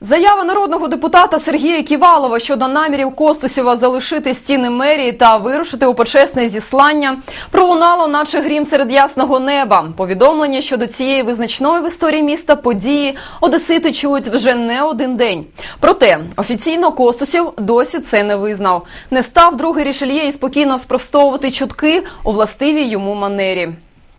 Заява народного депутата Сергія Ківалова щодо намірів Костусєва залишити стіни мерії та вирушити у почесне зіслання пролунало, наче грім серед ясного неба. Повідомлення щодо цієї визначної в історії міста події одесити чують вже не один день. Проте офіційно Костусєв досі це не визнав. Не став другий рішельє і спокійно спростовувати чутки у властивій йому манері.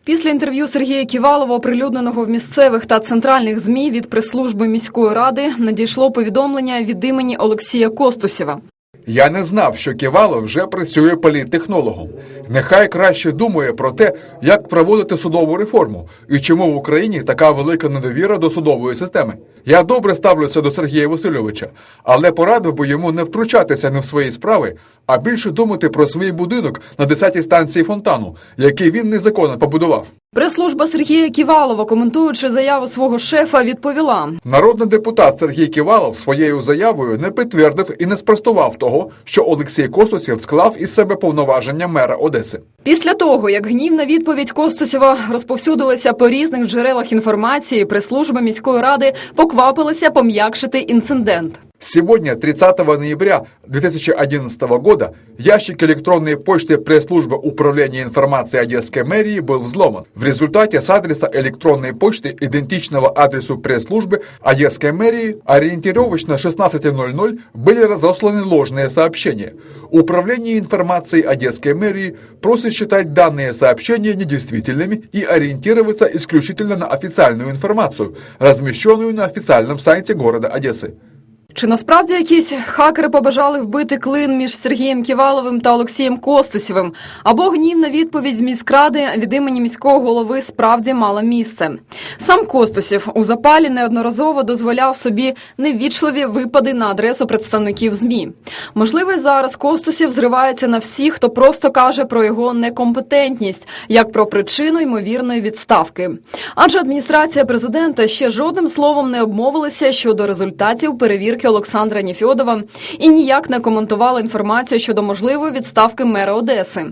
Після інтерв'ю Сергія Ківалова, оприлюдненого в місцевих та центральних змі від прес-служби міської ради, надійшло повідомлення від імені Олексія Костусєва. Я не знав, що Ківалов вже працює політтехнологом. Нехай краще думає про те, як проводити судову реформу і чому в Україні така велика недовіра до судової системи. Я добре ставлюся до Сергія Васильовича, але порадив би йому не втручатися не в свої справи, а більше думати про свій будинок на 10-й станції фонтану, який він незаконно побудував. Прес-служба Сергія Ківалова, коментуючи заяву свого шефа, відповіла: Народний депутат Сергій Ківалов своєю заявою не підтвердив і не спростував того, що Олексій Костусєв склав із себе повноваження мера Одеси. Після того, як гнівна відповідь Костусєва розповсюдилася по різних джерелах інформації, прес-служба міської ради поквапилася пом'якшити інцидент. Сегодня, 30 ноября 2011 года, ящик электронной почты пресс-службы Управления информацией Одесской мэрии был взломан. В результате с адреса электронной почты, идентичного адресу пресс-службы Одесской мэрии, ориентировочно 16.00 были разосланы ложные сообщения. Управление информацией Одесской мэрии просит считать данные сообщения недействительными и ориентироваться исключительно на официальную информацию, размещенную на официальном сайте города Одессы. Чи насправді якісь хакери побажали вбити клин між Сергієм Ківаловим та Олексієм Костусєвим? Або гнівна відповідь міськради від імені міського голови справді мала місце. Сам Костусєв у запалі неодноразово дозволяв собі невічливі випади на адресу представників ЗМІ. Можливо, зараз Костусєв зривається на всіх, хто просто каже про його некомпетентність, як про причину ймовірної відставки. Адже адміністрація президента ще жодним словом не обмовилася щодо результатів перевірки Олександра Ніфьодова і ніяк не коментувала інформацію щодо можливої відставки мера Одеси.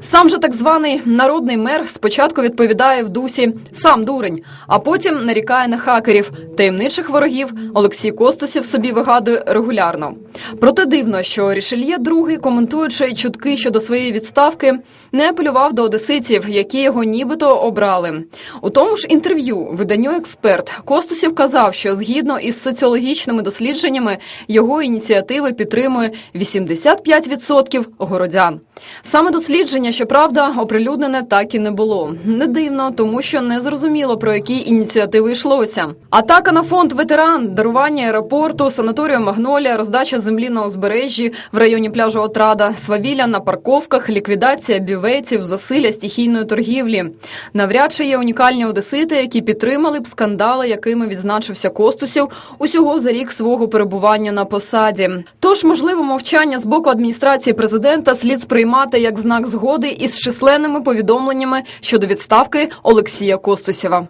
Сам же так званий народний мер спочатку відповідає в дусі сам дурень, а потім нарікає на хакерів. Таємничих ворогів Олексій Костусів собі вигадує регулярно. Проте дивно, що Рішельє II, коментуючи чутки щодо своєї відставки, не апелював до одеситів, які його нібито обрали. У тому ж інтерв'ю виданню експерт Костусів казав, що згідно із соціологічними дослідженнями його ініціативи підтримує 85% городян. Саме дослідження, щоправда, оприлюднене так і не було. Не дивно, тому що не зрозуміло про які ініціативи йшлося. Атака на фонд ветеран, дарування аеропорту, санаторію Магнолія, роздача землі на узбережжі в районі пляжу Отрада, свавілля на парковках, ліквідація бюветів, засилля стихійної торгівлі. Навряд чи є унікальні одесити, які підтримали б скандали, якими відзначився Костусів усього за рік свого перебування на посаді. Тож, можливо, мовчання з боку адміністрації президента слід сприймати як знак згоди із численними повідомленнями щодо відставки Олексія Костусєва.